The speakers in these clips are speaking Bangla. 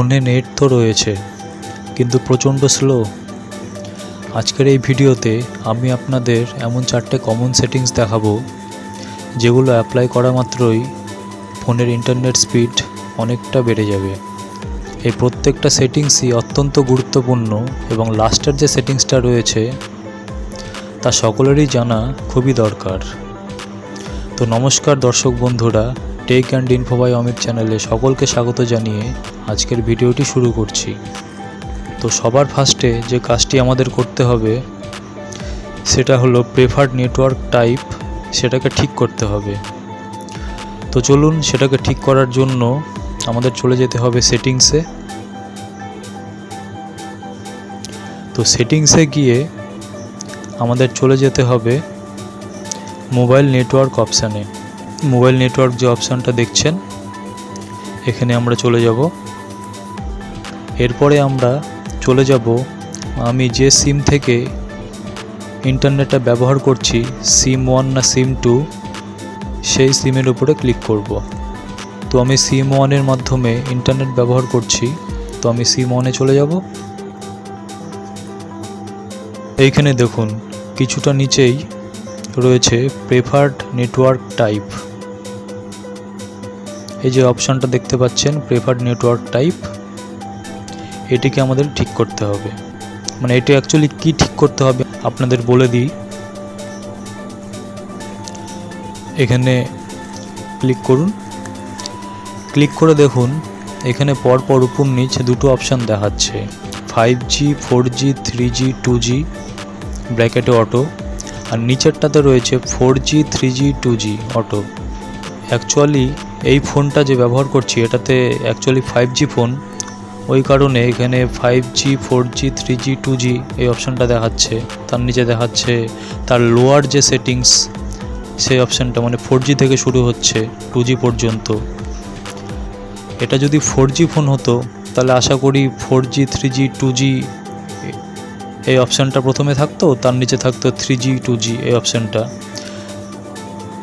ফোনে নেট তো রয়েছে, কিন্তু প্রচণ্ড স্লো আজকের এই ভিডিওতে আমি আপনাদের এমন চারটে কমন সেটিংস দেখাবো, যেগুলো অ্যাপ্লাই করা মাত্রই ফোনের ইন্টারনেট স্পিড অনেকটা বেড়ে যাবে। এই প্রত্যেকটা সেটিংসই অত্যন্ত গুরুত্বপূর্ণ এবং লাস্টের যে সেটিংসটা রয়েছে, তা সকলেরই জানা খুবই দরকার। তো নমস্কার দর্শক বন্ধুরা টেক অ্যান্ড ইনফোবাই অমিত চ্যানেলে সকলকে স্বাগত জানিয়ে আজকের ভিডিওটি শুরু করছি। তো সবার ফার্স্টে যে কাজটি আমাদের করতে হবে, সেটা হলো প্রেফার্ড নেটওয়ার্ক টাইপ সেটাকে ঠিক করতে হবে। তো চলুন সেটাকে ঠিক করার জন্য আমাদের চলে যেতে হবে সেটিংসে। তো সেটিংসে গিয়ে আমাদের চলে যেতে হবে মোবাইল নেটওয়ার্ক অপশানে মোবাইল নেটওয়ার্ক যে অপশানটা দেখছেন, এখানে আমরা চলে যাব। এরপরে আমরা চলে যাব, আমি যে সিম থেকে ইন্টারনেটটা ব্যবহার করছি, সিম ওয়ান না সিম টু, সেই সিমের উপরে ক্লিক করব। তো আমি সিম ওয়ানের মাধ্যমে ইন্টারনেট ব্যবহার করছি, তো আমি সিম ওয়ানে চলে যাব। এইখানে দেখুন, কিছুটা নিচেই রয়েছে প্রেফার্ড নেটওয়ার্ক টাইপ এই যে অপশানটা দেখতে পাচ্ছেন প্রেফার্ড নেটওয়ার্ক টাইপ এটিকে আমাদের ঠিক করতে হবে। মানে এটি অ্যাকচুয়ালি কি ঠিক করতে হবে আপনাদের বলে দিই। এখানে ক্লিক করুন। ক্লিক করে দেখুন, এখানে পরপর উপর নিচে দুটো অপশান দেখাচ্ছে। Five G four G three G two G ব্র্যাকেটে অটো আর নিচেরটাতে রয়েছে four G three G two G auto actually এই ফোনটা যে ব্যবহার করছি, এটাতে অ্যাকচুয়ালি ফাইভ জি ফোন ওই কারণে এখানে five G four G three G two G এই অপশানটা দেখাচ্ছে। তার নিচে দেখাচ্ছে তার লোয়ার যে সেটিংস সেই অপশানটা মানে ফোর জি থেকে শুরু হচ্ছে টু জি পর্যন্ত। এটা যদি ফোর জি ফোন হতো, তাহলে আশা করি four G three G two G এই অপশানটা প্রথমে থাকতো, তার নিচে থাকতো থ্রি জি টু জি এই অপশানটা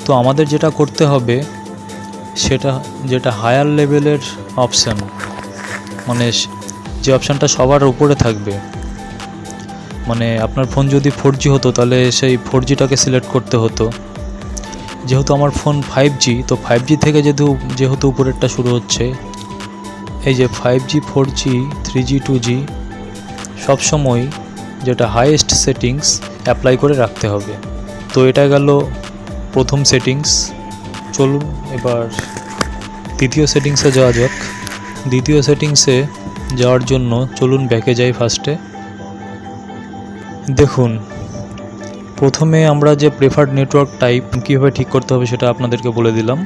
তো আমাদের যেটা করতে হবে সেটা যেটা হায়ার লেভেলের অপশান মানে যে অপশানটা সবার উপরে থাকবে। মানে আপনার ফোন যদি ফোর জি হতো, তাহলে সেই ফোর জিটাকে সিলেক্ট করতে হতো। যেহেতু আমার ফোন ফাইভ জি তো ফাইভ জি থেকে যেহেতু যেহেতু উপরেরটা শুরু হচ্ছে, এই যে five G four G three G two G সবসময় যেটা হাইয়েস্ট সেটিংস অ্যাপ্লাই করে রাখতে হবে। তো এটা গেল প্রথম সেটিংস চলুন এবার দ্বিতীয় সেটিংসে যাওয়া যাক। দ্বিতীয় সেটিংসে যাওয়ার জন্য চলুন ব্যাকে যাই ফার্স্টে দেখুন, প্রথমে আমরা যে প্রেফার্ড নেটওয়ার্ক টাইপ কীভাবে ঠিক করতে হবে সেটা আপনাদেরকে বলে দিলাম।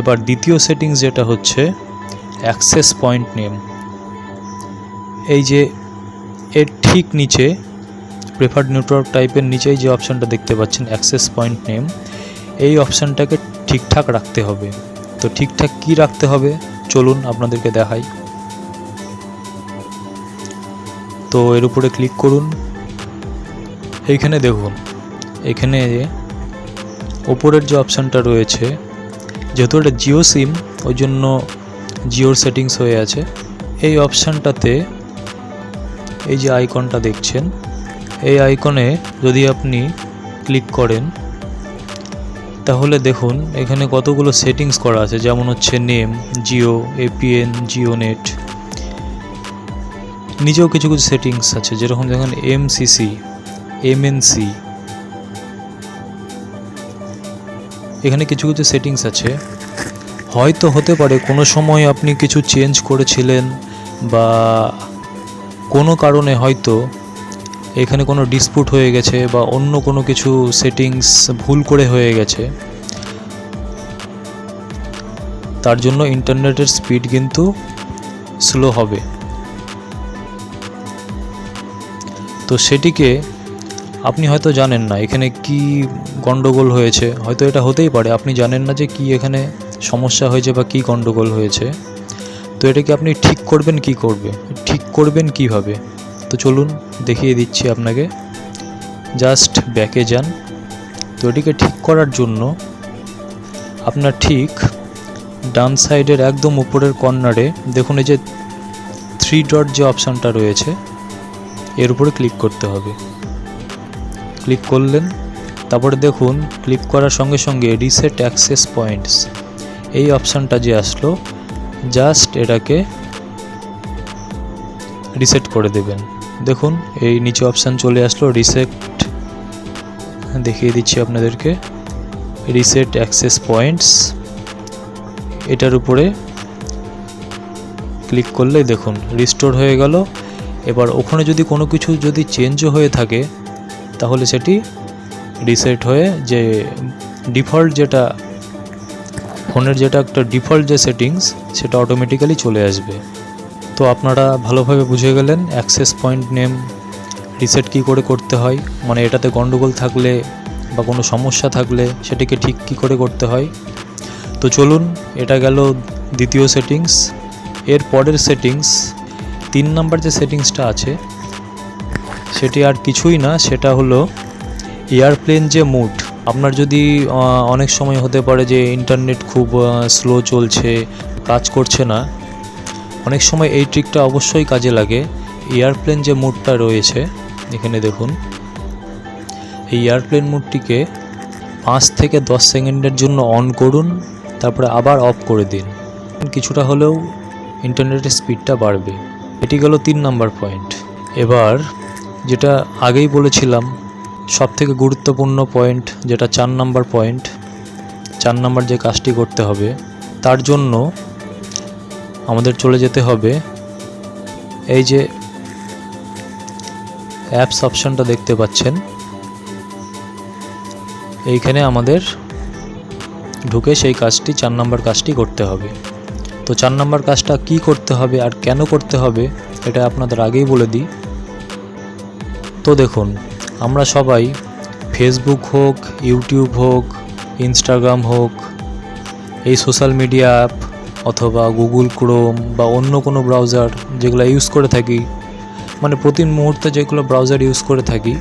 এবার দ্বিতীয় সেটিংস যেটা হচ্ছে অ্যাক্সেস পয়েন্ট নেম এই যে এর ঠিক নিচে প্রেফার্ড নেটওয়ার্ক টাইপের নিচেই যে অপশানটা দেখতে পাচ্ছেন অ্যাক্সেস পয়েন্ট নেম এই অপশানটাকে ঠিকঠাক রাখতে হবে। তো ঠিকঠাক কি রাখতে হবে? চলুন আপনাদেরকে দেখাই। তো এর উপরে ক্লিক করুন। এইখানে দেখুন, এখানে ওপরের যে অপশানটা রয়েছে, যেহেতু এটা জিও সিম, ওই জন্য জিওর সেটিংস হয়ে আছে। এই অপশানটাতে এই যে আইকনটা দেখছেন, এই আইকনে যদি আপনি ক্লিক করেন তাহলে দেখুন, এখানে কতগুলো সেটিংস করা আছে, যেমন হচ্ছে name Jio APN Jio net নিজেও কিছু কিছু সেটিংস আছে, যেরকম দেখুন এমসিসি এমএনসি এখানে কিছু কিছু সেটিংস আছে। হয়তো হতে পারে কোনো সময় আপনি কিছু চেঞ্জ করেছিলেন বা কোনো কারণে হয়তো এখানে কোনো ডিসপুট হয়ে গেছে বা অন্য কোনো কিছু সেটিংস ভুল করে হয়ে গেছে, তার জন্য ইন্টারনেটের স্পিড কিন্তু স্লো হবে। তো সেটিকে আপনি হয়তো জানেন না, এখানে কি গন্ডগোল হয়েছে, হয়তো এটা হতেই পারে, আপনি জানেন না যে কি এখানে সমস্যা হয়েছে বা কি গন্ডগোল হয়েছে। তো এটাকে আপনি ঠিক করবেন কি করবে, ঠিক করবেন কীভাবে? তো চলুন দেখিয়ে দিচ্ছি আপনাকে। জাস্ট ব্যাকে যান। তো এটিকে ঠিক করার জন্য আপনার ঠিক ডান সাইডের একদম উপরের কর্নারে দেখুন এই যে থ্রি ডট যে অপশানটা রয়েছে, এর উপরে ক্লিক করতে হবে। ক্লিক করলেন, তারপরে দেখুন ক্লিক করার সঙ্গে সঙ্গে রিসেট অ্যাক্সেস পয়েন্টস এই অপশানটা যে আসলো, জাস্ট এটাকে রিসেট করে দেবেন। দেখুন, এই নিচে অপশান চলে আসলো রিসেট দেখিয়ে দিচ্ছি আপনাদেরকে। রিসেট অ্যাক্সেস পয়েন্টস এটার উপরে ক্লিক করলেই দেখুন রিস্টোর হয়ে গেল। এবার ওখানে যদি কোনো কিছু যদি চেঞ্জও হয়ে থাকে, তাহলে সেটি রিসেট হয়ে যে ডিফল্ট যেটা, ফোনের যেটা একটা ডিফল্ট যে সেটিংস সেটা অটোমেটিক্যালি চলে আসবে। তো আপনারা ভালোভাবে বুঝে গেলেন অ্যাক্সেস পয়েন্ট নেম রিসেট কী করে করতে হয় মানে এটাতে গন্ডগোল থাকলে বা কোনো সমস্যা থাকলে সেটিকে ঠিক কী করে করতে হয়। তো চলুন, এটা গেল দ্বিতীয় সেটিংস এর পরের সেটিংস তিন নাম্বার যে সেটিংসটা আছে, সেটি আর কিছুই না, সেটা হলো এয়ারপ্লেন যে মুড আপনার যদি অনেক সময় হতে পারে যে ইন্টারনেট খুব স্লো চলছে, কাজ করছে না অনেক সময় এই ট্রিকটা অবশ্যই কাজে লাগে। এয়ারপ্লেন যে মুডটা রয়েছে, এখানে দেখুন। এই এয়ারপ্লেন মুডটিকে পাঁচ থেকে দশ সেকেন্ডের জন্য অন করুন, তারপরে আবার অফ করে দিন। কিছুটা হলেও ইন্টারনেটের স্পিডটা বাড়বে। এটি গেল তিন নাম্বার পয়েন্ট এবার যেটা আগেই বলেছিলাম সব থেকে গুরুত্বপূর্ণ পয়েন্ট যেটা চার নাম্বার পয়েন্ট চার নাম্বার যে কাজটি করতে হবে, তার জন্য আমাদের চলে যেতে হবে। এই যে অ্যাপস অপশানটা দেখতে পাচ্ছেন। এইখানে আমাদের ঢুকে সেই কাজটি, চার নাম্বার কাজটি করতে হবে। তো চার নাম্বার কাজটা কি করতে হবে আর কেন করতে হবে, এটা আপনাদের আগেই বলে দিই। তো দেখুন, আমরা সবাই ফেসবুক হোক ইউটিউব হোক ইনস্টাগ্রাম হোক, এই সোশ্যাল মিডিয়া অ্যাপ অথবা গুগল ক্রোম বা অন্য কোনো ব্রাউজার যেগুলো ইউজ করে থাকি মানে প্রতি মুহূর্তে যেগুলো ব্রাউজার ইউজ করে থাকি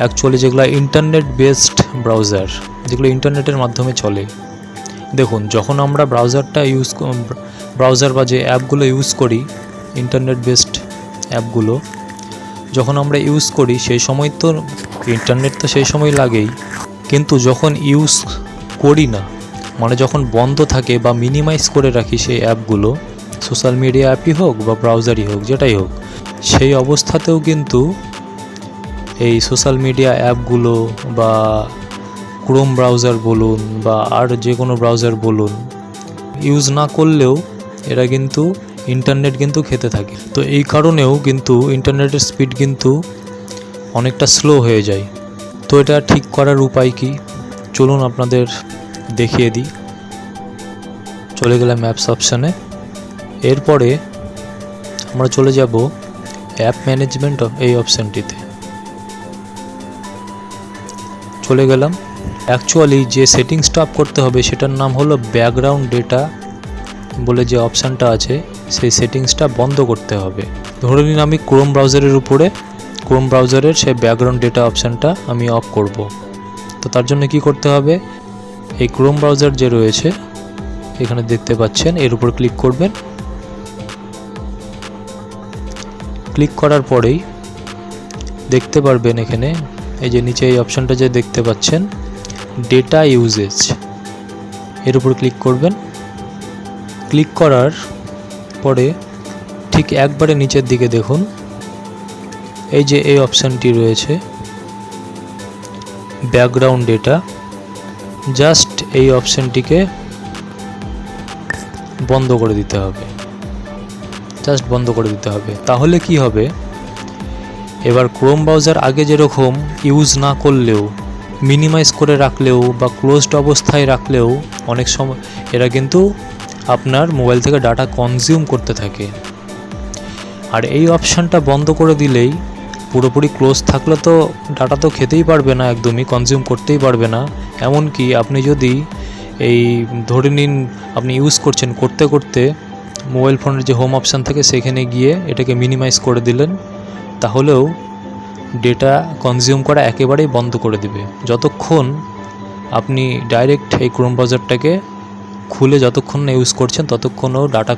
অ্যাকচুয়ালি যেগুলো ইন্টারনেট বেসড ব্রাউজার যেগুলো ইন্টারনেটের মাধ্যমে চলে। দেখুন, যখন আমরা ব্রাউজারটা ইউজ ব্রাউজার বা যে অ্যাপগুলো ইউজ করি ইন্টারনেট বেসড অ্যাপগুলো যখন আমরা ইউজ করি, সেই সময় তো ইন্টারনেট তো সেই সময় লাগেই, কিন্তু যখন ইউজ করি না মানে যখন বন্ধ থাকে বা মিনিমাইজ করে রাখি সেই অ্যাপগুলো সোশ্যাল মিডিয়া অ্যাপই হোক বা ব্রাউজারই হোক, যেটাই হোক, সেই অবস্থাতেও কিন্তু এই সোশ্যাল মিডিয়া অ্যাপগুলো বা ক্রোম ব্রাউজার বলুন বা আর যে কোনো ব্রাউজার বলুন ইউজ না করলেও এরা কিন্তু ইন্টারনেট কিন্তু খেতে থাকে। তো এই কারণেও কিন্তু ইন্টারনেটের স্পিড কিন্তু অনেকটা স্লো হয়ে যায়। তো এটা ঠিক করার উপায় কি? চলুন আপনাদের দেখিয়ে দিই। চলে গেলাম ম্যাপস অপশানে এরপরে আমরা চলে যাব অ্যাপ ম্যানেজমেন্ট এই অপশানটিতে চলে গেলাম। অ্যাকচুয়ালি যে সেটিংসটা আপ করতে হবে সেটার নাম হলো ব্যাকগ্রাউন্ড ডেটা বলে যে অপশানটা আছে, সেই সেটিংসটা বন্ধ করতে হবে। ধরে নিন আমি ক্রোম ব্রাউজারের উপরে ক্রোম ব্রাউজারের সেই ব্যাকগ্রাউন্ড ডেটা অপশানটা আমি অফ করব। তো তার জন্য কি করতে হবে? এই ক্রোম ব্রাউজার যে রয়েছে, এখানে দেখতে পাচ্ছেন, এর উপর ক্লিক করবেন। ক্লিক করার পরেই দেখতে পারবেন এখানে, এই যে নিচে এই অপশানটা যে দেখতে পাচ্ছেন ডেটা ইউজেজ এর উপর ক্লিক করবেন। ক্লিক করার পরে ঠিক একবারে নিচের দিকে দেখুন, এই যে এই অপশানটি রয়েছে ব্যাকগ্রাউন্ড ডেটা জাস্ট এই অপশানটিকে বন্ধ করে দিতে হবে। জাস্ট বন্ধ করে দিতে হবে। তাহলে কি হবে? এবার ক্রোম ব্রাউজার আগে যেরকম ইউজ না করলেও মিনিমাইজ করে রাখলেও বা ক্লোজড অবস্থায় রাখলেও অনেক সময় এরা কিন্তু আপনার মোবাইল থেকে ডাটা কনজিউম করতে থাকে। আর এই অপশানটা বন্ধ করে দিলেই পুরোপুরি ক্লোজ থাকলে তো ডাটা তো খেতেই পারবে না একদমই কনজিউম করতেই পারবে না। এমনকি আপনি যদি এই ধরে নিন আপনি ইউজ করছেন, করতে করতে মোবাইল ফোনের যে হোম অপশান থাকে সেখানে গিয়ে এটাকে মিনিমাইজ করে দিলেন, তাহলেও ডেটা কনজিউম করা একেবারেই বন্ধ করে দিবে। যতক্ষণ আপনি ডাইরেক্ট এই ক্রোম ব্রাউজারটাকে খুলে যতক্ষণ না ইউজ করছেন, ততক্ষণও ডাটা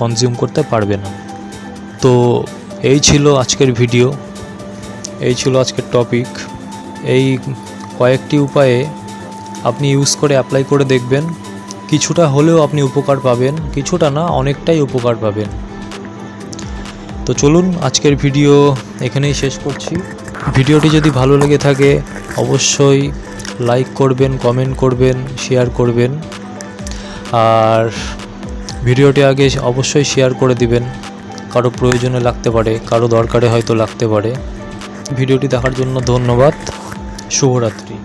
কনজিউম করতে পারবে না। তো এই ছিল আজকের ভিডিও এই ছিল আজকের টপিক এই কয়েকটি উপায়ে আপনি ইউজ করে অ্যাপ্লাই করে দেখবেন। কিছুটা হলেও আপনি উপকার পাবেন, কিছুটা না, অনেকটাই উপকার পাবেন। তো চলুন আজকের ভিডিও এখানেই শেষ করছি। ভিডিওটি যদি ভালো লেগে থাকে, অবশ্যই লাইক করবেন কমেন্ট করবেন শেয়ার করবেন। আর ভিডিওটি আগে অবশ্যই শেয়ার করে দিবেন। কারও প্রয়োজনে লাগতে পারে, কারও দরকারে হয়তো লাগতে পারে। ভিডিওটি দেখার জন্য ধন্যবাদ। শুভরাত্রি।